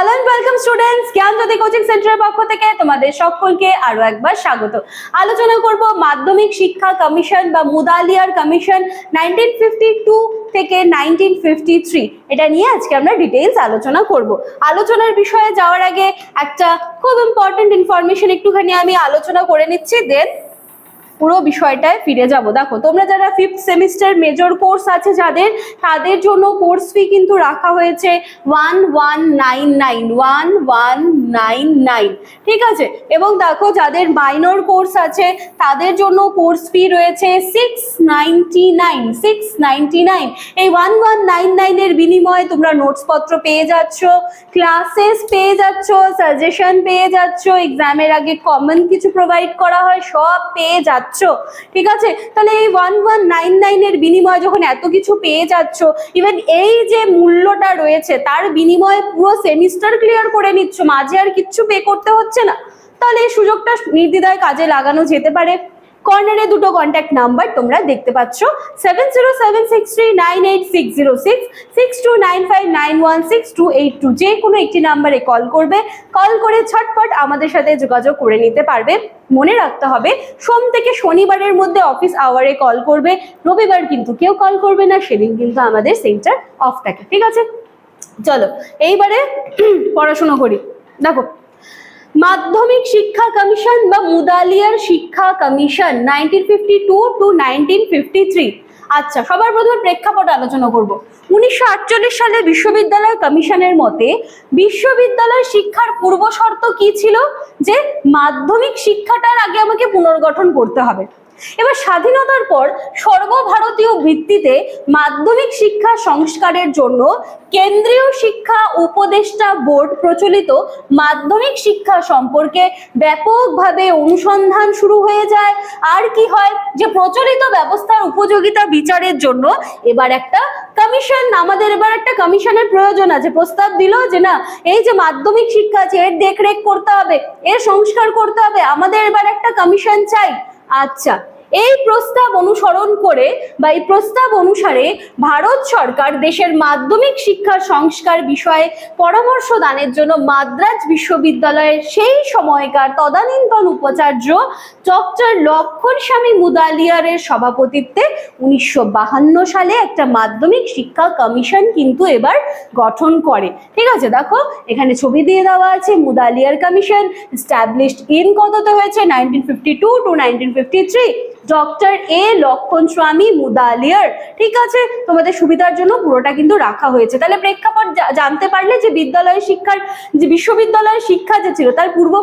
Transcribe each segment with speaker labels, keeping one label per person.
Speaker 1: Hello and welcome students Gyanjyoti coaching সেন্টারের পক্ষ থেকে তোমাদের সকলকে আরও একবার স্বাগত। আলোচনা করব মাধ্যমিক শিক্ষা কমিশন বা Mudaliar commission nineteen fifty two থেকে নাইনটিন ফিফটি থ্রি এটা নিয়ে আজকে আমরা ডিটেইলস আলোচনা করব। আলোচনার বিষয়ে যাওয়ার আগে একটা খুব ইম্পর্টেন্ট ইনফরমেশন একটুখানি আমি আলোচনা করে নিচ্ছি দেন পুরো বিষয়টায় ফিরে যাব। দেখো, তোমরা যারা ফিফথ সেমিস্টার মেজর কোর্স আছে যাদের, তাদের জন্য কোর্স ফি কিন্তু রাখা হয়েছে one one nine nine one one nine nine ঠিক আছে? এবং দেখো, যাদের মাইনর কোর্স আছে, তাদের জন্য কোর্স ফি রয়েছে six ninety nine six ninety nine এই ওয়ান ওয়ান নাইন নাইনের বিনিময়ে তোমরা নোটসপত্র পেয়ে যাচ্ছ ক্লাসেস পেয়ে যাচ্ছ সাজেশন পেয়ে যাচ্ছ এক্সামের আগে কমন কিছু প্রোভাইড করা হয়, সব পেয়ে যাচ্ছ। ঠিক আছে? তাহলে এই ওয়ান ওয়ান নাইন নাইনের বিনিময়ে যখন এত কিছু পেয়ে যাচ্ছ ইভেন এই যে মূল্যটা রয়েছে, তার বিনিময়ে পুরো সেমিস্টার ক্লিয়ার করে নিচ্ছ, মাঝে আর কিচ্ছু পে করতে হচ্ছে না। তাহলে এই সুযোগটা নির্দ্বিধায় কাজে লাগানো যেতে পারে। কর্নারে দুটো কন্ট্যাক্ট নাম্বার তোমরা দেখতে পাচ্ছ। Seven zero seven six three nine eight six zero six six two nine five nine one six two eight two যে কোনো একটি নাম্বারে কল করবে। কল করে ছটপট আমাদের সাথে যোগাযোগ করে নিতে পারবে। মনে রাখতে হবে, সোম থেকে শনিবারের মধ্যে অফিস আওয়ারে কল করবে। রবিবার কিন্তু কেউ কল করবে না, সেদিন কিন্তু আমাদের সেন্টার অফ থাকে। ঠিক আছে? চলো, এইবারে পড়াশুনো করি। দেখো মাধ্যমিক শিক্ষা কমিশন বা মুদালিয়ার শিক্ষা commission nineteen fifty two to nineteen fifty three. আচ্ছা সবার প্রথমে প্রেক্ষাপট আলোচনা করব। উনিশশো আটচল্লিশ সালে বিশ্ববিদ্যালয় কমিশনের মতে, বিশ্ববিদ্যালয় শিক্ষার পূর্ব শর্ত কি ছিল? যে মাধ্যমিক শিক্ষাটার আগে আমাকে পুনর্গঠন করতে হবে। এবার স্বাধীনতার পর সর্বভারতীয় ভিত্তিতে মাধ্যমিক শিক্ষা সংস্কারের জন্য কেন্দ্রীয় শিক্ষা উপদেষ্টা বোর্ড প্রচলিত মাধ্যমিক শিক্ষা সম্পর্কে ব্যাপকভাবে অনুসন্ধান শুরু হয়ে যায়। আর কি হয় যে প্রচলিত ব্যবস্থার উপযোগিতা বিচারের জন্য এবার একটা কমিশন, আমাদের এবার একটা কমিশনের প্রয়োজন আছে। প্রস্তাব দিল যে না, এই যে মাধ্যমিক শিক্ষা আছে, এর দেখরেখ করতে হবে, এর সংস্কার করতে হবে। আমাদের এবার একটা কমিশন চাই। আচ্ছা। এই প্রস্তাব অনুসরণ করে বা এই প্রস্তাব অনুসারে ভারত সরকার দেশের মাধ্যমিক শিক্ষার সংস্কার বিষয়ে পরামর্শ দানের জন্য মাদ্রাজ বিশ্ববিদ্যালয়ের সেই সময়কার তদানীন্তন উপাচার্য ডক্টর লক্ষণ স্বামী মুদালিয়ারের সভাপতিত্বে উনিশশো সালে একটা মাধ্যমিক শিক্ষা কমিশন কিন্তু এবার গঠন করে। ঠিক আছে, দেখো, এখানে ছবি দিয়ে দেওয়া আছে, মুদালিয়ার কমিশন স্ট্যাবলিশড ইন কততে হয়েছে? Nineteen fifty two to nineteen fifty three doctor A Lakshmanaswami Mudaliar ঠিক আছে? তোমাদের সুবিধার জন্য পুরোটা কিন্তু রাখা হয়েছে। তাহলে প্রেক্ষাপট জানতে পারলে যে বিদ্যালয় শিক্ষার, যে বিশ্ববিদ্যালয়ের শিক্ষা যে ছিল, তার পূর্ব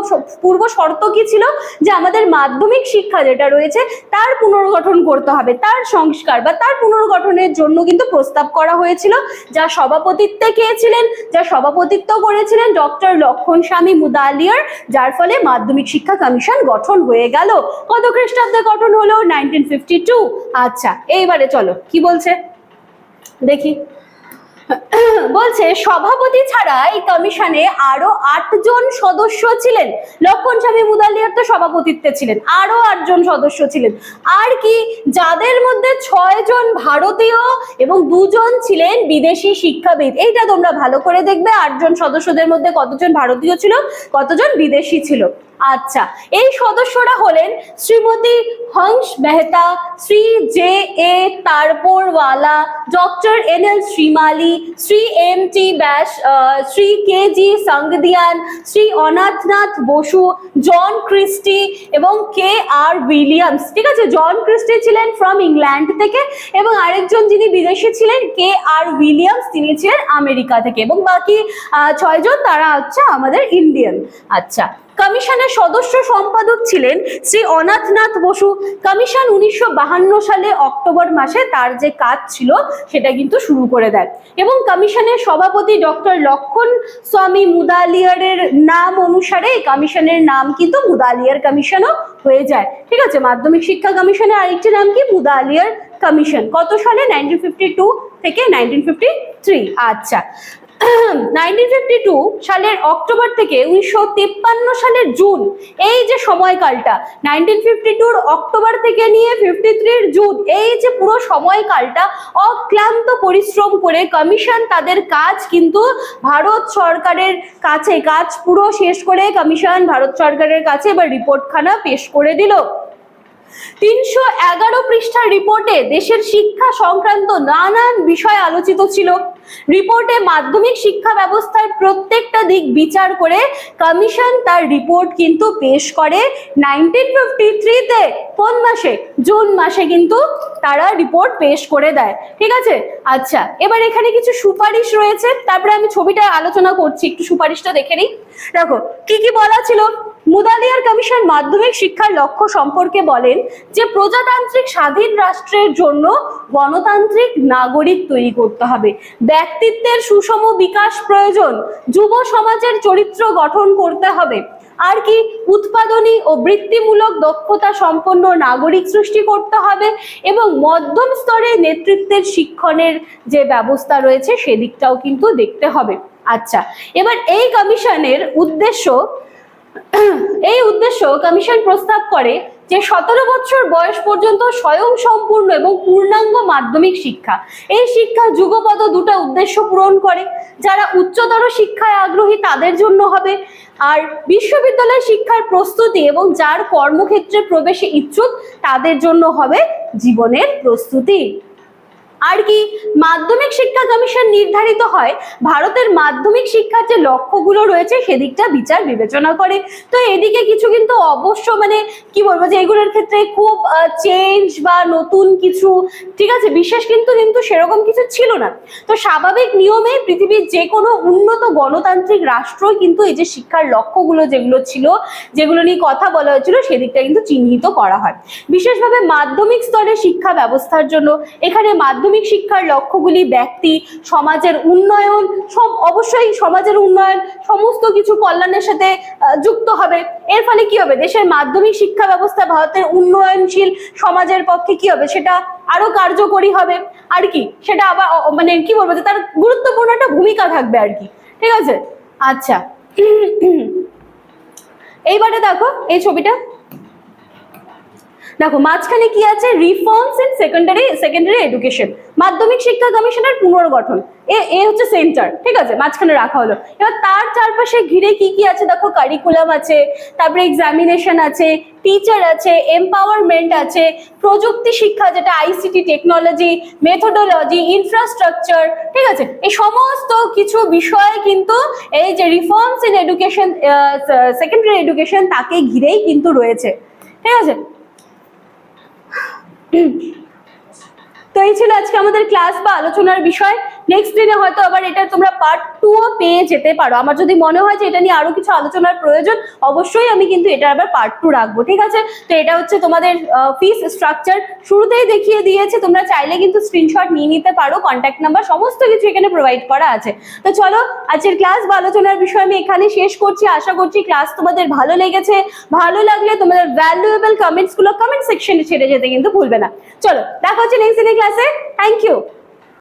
Speaker 1: পূর্ব শর্ত কি ছিল? যে আমাদের মাধ্যমিক শিক্ষা যেটা রয়েছে, তার পুনর্গঠন করতে হবে। তার সংস্কার বা তার পুনর্গঠনের জন্য কিন্তু প্রস্তাব করা হয়েছিল। যা সভাপতিত্বে কে ছিলেন? যা সভাপতিত্ব করেছিলেন ডক্টর লক্ষণ স্বামী মুদালিয়ার যার ফলে মাধ্যমিক শিক্ষা কমিশন গঠন হয়ে গেল। কত খ্রিস্টাব্দে গঠন হলো? নাইনটিন ফিফটি টু আচ্ছা এইবারে চলো কি বলছে? দেখি। বলছে, সভাপতি ছাড়া এই কমিশনে আরও আটজন সদস্য ছিলেন। লক্ষণ স্বামী মুদালিয়ার তো সভাপতিত্বে ছিলেন, আরও আটজন সদস্য ছিলেন। আর কি, যাদের মধ্যে ছয় জন ভারতীয় এবং দুজন ছিলেন বিদেশি শিক্ষাবিদ, এইটা তোমরা ভালো করে দেখবে, আটজন সদস্যদের মধ্যে কতজন ভারতীয় ছিল, কতজন বিদেশি ছিল। আচ্ছা এই সদস্যরা হলেন Shrimati Hansa Mehta, Shri J A Taraporewala, doctor N L Shrimali Shri M T Vyas Shri K G Saiyidain, Shri Anathnath Basu, John Christie এবং কে আর উইলিয়ামস। ঠিক আছে, জন ক্রিস্টি ছিলেন ফ্রম ইংল্যান্ড থেকে এবং আরেকজন যিনি বিদেশি ছিলেন, কে আর উইলিয়ামস, তিনি ছিলেন আমেরিকা থেকে এবং বাকি ছয়জন তারা হচ্ছে আমাদের ইন্ডিয়ান আচ্ছা কমিশনের সদস্য সম্পাদক ছিলেন শ্রী অনাথনাথ বসু। কমিশন উনিশশো সালে অক্টোবর মাসে তার যে কাজ ছিল সেটা কিন্তু শুরু করে দেয়। এবং কমিশনের সভাপতি ডক্টর লক্ষণ স্বামী মুদালিয়ারের নাম অনুসারে এই কমিশনের নাম কিন্তু মুদালিয়ার কমিশনও হয়ে যায়। ঠিক আছে, মাধ্যমিক শিক্ষা কমিশনের আরেকটি নাম কি? মুদালিয়ার কমিশন। কত সালে? নাইনটিন থেকে নাইনটিন আচ্ছা। নাইনটিন ফিফটি টু সালের অক্টোবর থেকে উনিশশো তিপ্পান্ন সালের জুন, এই যে সময়কালটা, নাইনটিন ফিফটি টুর অক্টোবর থেকে নিয়ে ফিফটি থ্রির জুন, এই যে পুরো সময়কালটা, অক্লান্ত পরিশ্রম করে কমিশন তাদের কাজ কিন্তু ভারত সরকারের কাছে, কাজ পুরো শেষ করে কমিশন ভারত সরকারের কাছে এবার রিপোর্টখানা পেশ করে দিল। তিনশো এগারো পৃষ্ঠার রিপোর্টে দেশের শিক্ষা সংক্রান্ত নানান বিষয় আলোচিত ছিল। রিপোর্টে মাধ্যমিক শিক্ষা ব্যবস্থার প্রত্যেকটা দিক বিচার করে কমিশন তার রিপোর্ট কিন্তু পেশ করে। নাইনটিন ফিফটি থ্রিতে কোন মাসে? জুন মাসে কিন্তু তারা রিপোর্ট পেশ করে দেয়। ঠিক আছে? আচ্ছা এবার এখানে কিছু সুপারিশ রয়েছে। তারপরে আমি ছবিটা আলোচনা করছি, একটু সুপারিশটা দেখে নিই। দেখো, কি কি বলা ছিল? মুদালিয়ার কমিশন মাধ্যমিক শিক্ষার লক্ষ্য সম্পর্কে বলেন যে, প্রজাতান্ত্রিক স্বাধীন রাষ্ট্রের জন্য গণতান্ত্রিক নাগরিক তৈরি করতে হবে। ব্যক্তিত্বের সুষম বিকাশ প্রয়োজন, যুব সমাজের চরিত্র গঠন করতে হবে। আর কি, উৎপাদনী ও বৃত্তিমূলক দক্ষতা সম্পন্ন নাগরিক সৃষ্টি করতে হবে এবং মধ্যম স্তরে নেতৃত্বের শিক্ষণের যে ব্যবস্থা রয়েছে, সেদিকটাও কিন্তু দেখতে হবে। আচ্ছা এবার এই কমিশনের উদ্দেশ্য, এই উদ্দেশ্য কমিশন প্রস্তাব করে যে সতেরো বছর বয়স পর্যন্ত স্বয়ং সম্পূর্ণ এবং পূর্ণাঙ্গ মাধ্যমিক শিক্ষা। এই শিক্ষা যুগপদ দুটো উদ্দেশ্য পূরণ করে। যারা উচ্চতর শিক্ষায় আগ্রহী তাদের জন্য হবে। আর বিশ্ববিদ্যালয় শিক্ষার প্রস্তুতি এবং যার কর্মক্ষেত্রে প্রবেশে ইচ্ছুক তাদের জন্য হবে জীবনের প্রস্তুতি। আর কি, মাধ্যমিক শিক্ষা কমিশন নির্ধারিত হয়, ভারতের মাধ্যমিক শিক্ষার যে লক্ষ্যগুলো রয়েছে সেদিকটা বিচার বিবেচনা করে। তো এদিকে কিছু কিন্তু অবশ্য মানে কি বলব যে এগুলোর ক্ষেত্রে খুব চেঞ্জ বা নতুন কিছু, ঠিক আছে, বিশেষ কিন্তু কিন্তু সেরকম কিছু ছিল না। তো স্বাভাবিক নিয়মে পৃথিবীর যে কোনো উন্নত গণতান্ত্রিক রাষ্ট্রই কিন্তু এই যে শিক্ষার লক্ষ্যগুলো যেগুলো ছিল, যেগুলো নিয়ে কথা বলা হয়েছিল, সেদিকটা কিন্তু চিহ্নিত করা হয়। বিশেষভাবে মাধ্যমিক স্তরে শিক্ষা ব্যবস্থার জন্য, এখানে মাধ্যমিক শিক্ষার লক্ষ্যগুলি, ব্যক্তি, সমাজের উন্নয়ন, সব অবশ্যই সমাজের উন্নয়ন, সমস্ত কিছু কল্যাণের সাথে যুক্ত হবে। এর ফলে কি হবে? দেশের মাধ্যমিক শিক্ষা ব্যবস্থা ভারতের উন্নয়নশীল সমাজের পক্ষে কি হবে? সেটা আরও কার্যকরী হবে। আর কি? সেটা আবার মানে কি বলব যে তার গুরুত্বপূর্ণ একটা ভূমিকা থাকবে আর কি। ঠিক আছে? আচ্ছা। এইবারে দেখো, এই ছবিটা দেখো, মাঝখানে কি আছে? Reforms in secondary secondary education মাধ্যমিক শিক্ষা কমিশনের পুনর্গঠন। এ এ হচ্ছে সেন্টার ঠিক আছে? মাঝখানে রাখা হলো। এবার তার চারপাশে ঘিরে কি কি আছে? দেখো কারিকুলাম আছে, তারপরে এক্সামিনেশন আছে টিচার আছে এম্পাওয়ারমেন্ট আছে, প্রযুক্তি শিক্ষা যেটা আইসিটি টেকনোলজি মেথোডোলজি ইনফ্রাস্ট্রাকচার ঠিক আছে? এই সমস্ত কিছু বিষয়ে কিন্তু এই যে reforms in education secondary education তাকে ঘিরেই কিন্তু রয়েছে। ঠিক আছে? তো এই ছিল আজকে আমাদের ক্লাস বা আলোচনার বিষয়। নেক্সট দিনে হয়তো আবার এটা তোমরা পার্ট টু পেয়ে যেতে পারো। আমার যদি মনে হয় যে এটা নিয়ে আরও কিছু আলোচনার প্রয়োজন, অবশ্যই আমি কিন্তু এটা আবার পার্ট টু রাখব, ঠিক আছে? তো এটা হচ্ছে তোমাদের ফিস স্ট্রাকচার শুরুতেই দেখিয়ে দিয়েছে, তোমরা চাইলে কিন্তু স্ক্রিনশট নিয়ে নিতে পারো কন্ট্যাক্ট নাম্বার সমস্ত কিছু এখানে প্রোভাইড করা আছে। তো চলো, আজকের ক্লাস বা আলোচনার বিষয় আমি এখানে শেষ করছি। আশা করছি ক্লাস তোমাদের ভালো লেগেছে। ভালো লাগলে তোমাদের ভ্যালুয়েবল কমেন্টসগুলো কমেন্ট সেকশনে ছেড়ে যেতে কিন্তু ভুলবে না। চলো, দেখা হচ্ছে নেক্সট দিনের ক্লাসে থ্যাংক ইউ